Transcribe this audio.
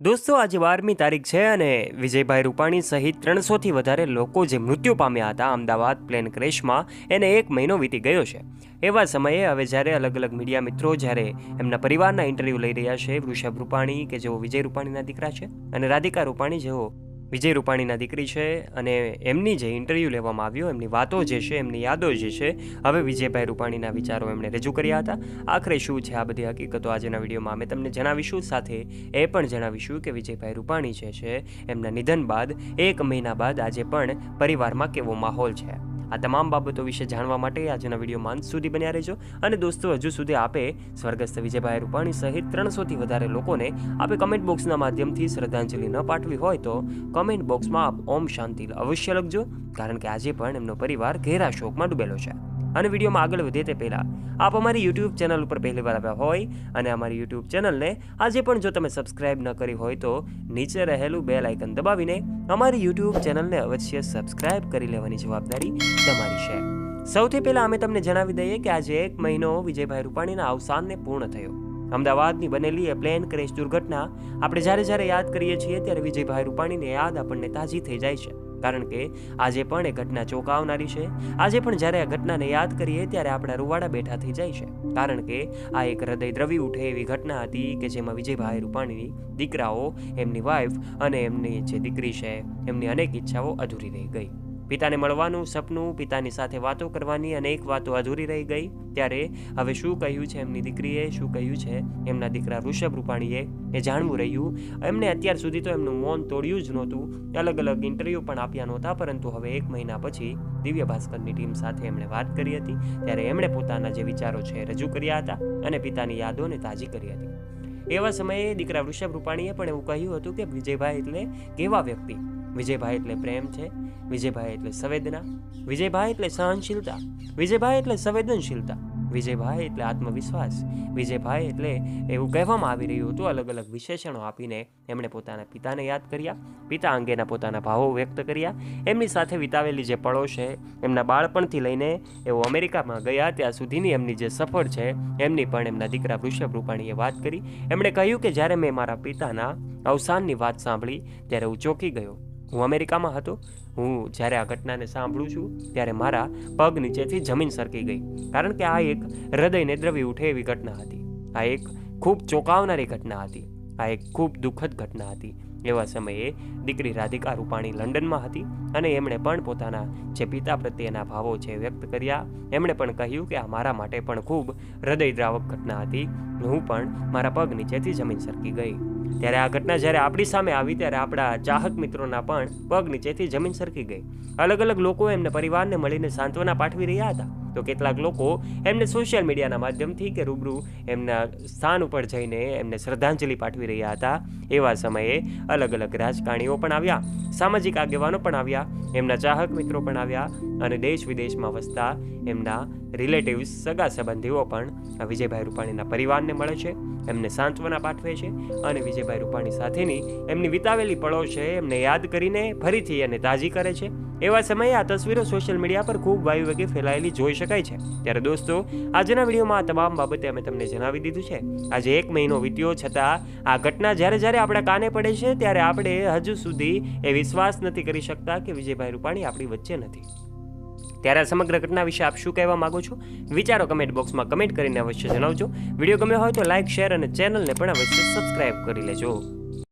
દોસ્તો, આજે બારમી તારીખ છે અને વિજયભાઈ રૂપાણી સહિત ત્રણસોથી વધારે લોકો જે મૃત્યુ પામ્યા હતા અમદાવાદ પ્લેન ક્રેશમાં, એને એક મહિનો વીતી ગયો છે. એવા સમયે હવે જ્યારે અલગ અલગ મીડિયા મિત્રો જ્યારે એમના પરિવારના ઇન્ટરવ્યૂ લઈ રહ્યા છે, વૃષભ રૂપાણી કે જેઓ વિજય રૂપાણીના દીકરા છે અને રાધિકા રૂપાણી જેઓ વિજય રૂપાણીના દીકરી છે અને એમની જે ઇન્ટરવ્યૂ લેવામાં આવ્યો, એમની વાતો જે છે, એમની યાદો જે છે, હવે વિજયભાઈ રૂપાણીના વિચારો એમણે રજૂ કર્યા હતા. આખરે શું છે આ બધી હકીકતો આજના વિડીયોમાં અમે તમને જણાવીશું. સાથે એ પણ જણાવીશું કે વિજયભાઈ રૂપાણી જે છે, એમના નિધન બાદ, એક મહિના બાદ આજે પણ પરિવારમાં કેવો માહોલ છે. આ તમામ બાબતો વિશે જાણવા માટે આજના વિડીયોમાં અંત સુધી બન્યા રહેજો. અને દોસ્તો, હજુ સુધી આપે સ્વર્ગસ્થ વિજયભાઈ રૂપાણી સહિત ત્રણસોથી વધારે લોકોને આપે કમેન્ટ બોક્સના માધ્યમથી શ્રદ્ધાંજલિ ન પાઠવી હોય તો કમેન્ટ બોક્સમાં આપ ઓમ શાંતિ અવશ્ય લખજો, કારણ કે આજે પણ એમનો પરિવાર ઘેરા શોકમાં ડૂબેલો છે. અને વિડીયોમાં આગળ વધે તે પહેલાં, આપ અમારી યુટ્યુબ ચેનલ ઉપર પહેલી વાર આવ્યા હોય અને અમારી યુટ્યુબ ચેનલને આજે પણ જો તમે સબસ્ક્રાઇબ ન કરી હોય તો નીચે રહેલું બેલ આઇકન દબાવીને અમારી યુટ્યુબ ચેનલને અવશ્ય સબસ્ક્રાઇબ કરી લેવાની જવાબદારી તમારી છે. સૌથી પહેલાં અમે તમને જણાવી દઈએ કે આજે એક મહિનો વિજયભાઈ રૂપાણીના અવસાનને પૂર્ણ થયો. અમદાવાદની બનેલી એ પ્લેન ક્રેશ દુર્ઘટના આપણે જ્યારે જ્યારે યાદ કરીએ છીએ ત્યારે વિજયભાઈ રૂપાણીને યાદ આપણને તાજી થઈ જાય છે. કારણ કે આજે પણ એ ઘટના ચોંકાવનારી છે. આજે પણ જ્યારે આ ઘટનાને યાદ કરીએ ત્યારે આપણા રૂવાડા બેઠા થઈ જાય છે. કારણ કે આ એક હૃદય દ્રવી ઉઠે એવી ઘટના હતી કે જેમાં વિજયભાઈ રૂપાણીની દીકરાઓ, એમની વાઈફ અને એમની જે દીકરી છે, એમની અનેક ઈચ્છાઓ અધૂરી રહી ગઈ. પિતાને મળવાનું, સપનું, પિતાની સાથે વાતો કરવાની અનેક વાતો અધૂરી રહી ગઈ. ત્યારે હવે શું કહ્યું છે એમની દીકરીએ? શું કહ્યું છે એમના દીકરા ઋષભ રૂપાણીએ? એ જાણવું રહ્યું. એમને અત્યાર સુધી તો એમનું મૌન તોડ્યું જ નહોતું. અલગ અલગ ઇન્ટરવ્યૂ પણ આપ્યા નહોતા, પરંતુ હવે એક મહિના પછી દિવ્ય ભાસ્કરની ટીમ સાથે એમણે વાત કરી હતી. ત્યારે એમણે પોતાના જે વિચારો છે રજૂ કર્યા હતા અને પિતાની યાદોને તાજી કરી હતી. એવા સમયે દીકરા વૃષભ રૂપાણીએ પણ એવું કહ્યું હતું કે, વિજયભાઈ એટલે કેવા વ્યક્તિ? વિજયભાઈ એટલે પ્રેમ છે, વિજયભાઈ એટલે સંવેદના, વિજયભાઈ એટલે સહનશીલતા, વિજયભાઈ એટલે સંવેદનશીલતા, વિજયભાઈ એટલે આત્મવિશ્વાસ, વિજયભાઈ એટલે એવું કહેવામાં આવી રહ્યું હતું, અલગ અલગ વિશેષણો આપીને એમણે પોતાના પિતાને યાદ કર્યા, પિતા અંગેના પોતાના ભાવો વ્યક્ત કર્યા, એમની સાથે વિતાવેલી જે પળો છે, એમના બાળપણથી લઈને એઓ અમેરિકામાં ગયા, ત્યાં સુધીની એમની જે સફર છે, એમની પણ એમના દીકરા વૃષભ રૂપાણીએ વાત કરી. એમણે કહ્યું કે જ્યારે મેં મારા પિતાના અવસાનની વાત સાંભળી, ત્યારે હું ચોંકી ગયો. હું અમેરિકામાં હતો. હું જ્યારે આ ઘટનાને સાંભળું છું, ત્યારે મારા પગ નીચેથી જમીન સરકી ગઈ. કારણ કે આ એક હૃદયને દ્રવી ઉઠે એવી ઘટના હતી. આ એક ખૂબ ચોંકાવનારી ઘટના હતી. આ એક ખૂબ દુઃખદ ઘટના હતી. એવા સમયે દીકરી રાધિકા રૂપાણી લંડનમાં હતી અને એમણે પણ પોતાના જે પિતા પ્રત્યેના ભાવો છે વ્યક્ત કર્યા. એમણે પણ કહ્યું કે આ મારા માટે પણ ખૂબ હૃદયદ્રાવક ઘટના હતી. હું પણ મારા પગ નીચેથી જમીન સરકી ગઈ. ત્યારે આ ઘટના જ્યારે આપણી સામે આવી ત્યારે આપણા ચાહક મિત્રોના પણ પગ નીચેથી જમીન સરકી ગઈ. અલગ અલગ લોકો એમને પરિવારને મળીને સાંત્વના પાઠવી રહ્યા હતા. તો કેટલાક લોકો એમને સોશિયલ મીડિયાના માધ્યમથી કે રૂબરૂ એમના સ્થાન ઉપર જઈને એમને શ્રદ્ધાંજલિ પાઠવી રહ્યા હતા. એવા સમયે અલગ અલગ રાજકારણીઓ પણ આવ્યા, સામાજિક આગેવાનો પણ આવ્યા, એમના ચાહક મિત્રો પણ આવ્યા અને દેશ વિદેશમાં વસતા એમના રિલેટિવ્સ સગા સંબંધીઓ પણ વિજયભાઈ રૂપાણીના પરિવારને મળે છે, એમને સાંત્વના પાઠવે છે અને વિજયભાઈ રૂપાણી સાથેની એમની વિતાવેલી પળો છે, એમને યાદ કરીને ફરીથી એને તાજી કરે છે. એવા સમયે આ તસવીરો સોશિયલ મીડિયા પર ખૂબ વાયુ વેગે ફેલાયેલી જોઈ શકાય છે. ત્યારે દોસ્તો, આજના વિડીયોમાં આ તમામ બાબતે અમે તમને જણાવી દીધું છે. આજે એક મહિનો વીત્યો છતાં આ ઘટના જ્યારે જ્યારે આપણા કાને પડે છે, ત્યારે આપણે હજુ સુધી એ વિશ્વાસ નથી કરી શકતા કે વિજયભાઈ રૂપાણી આપણી વચ્ચે નથી. ત્યારે આ સમગ્ર ઘટના વિશે આપ શું કહેવા માગો છો? વિચારો કમેન્ટ બોક્સમાં કમેન્ટ કરીને અવશ્ય જણાવજો. વીડિયો ગમ્યો હોય તો લાઇક શેર અને ચેનલને પણ અવશ્ય સબસ્ક્રાઇબ કરી લેજો.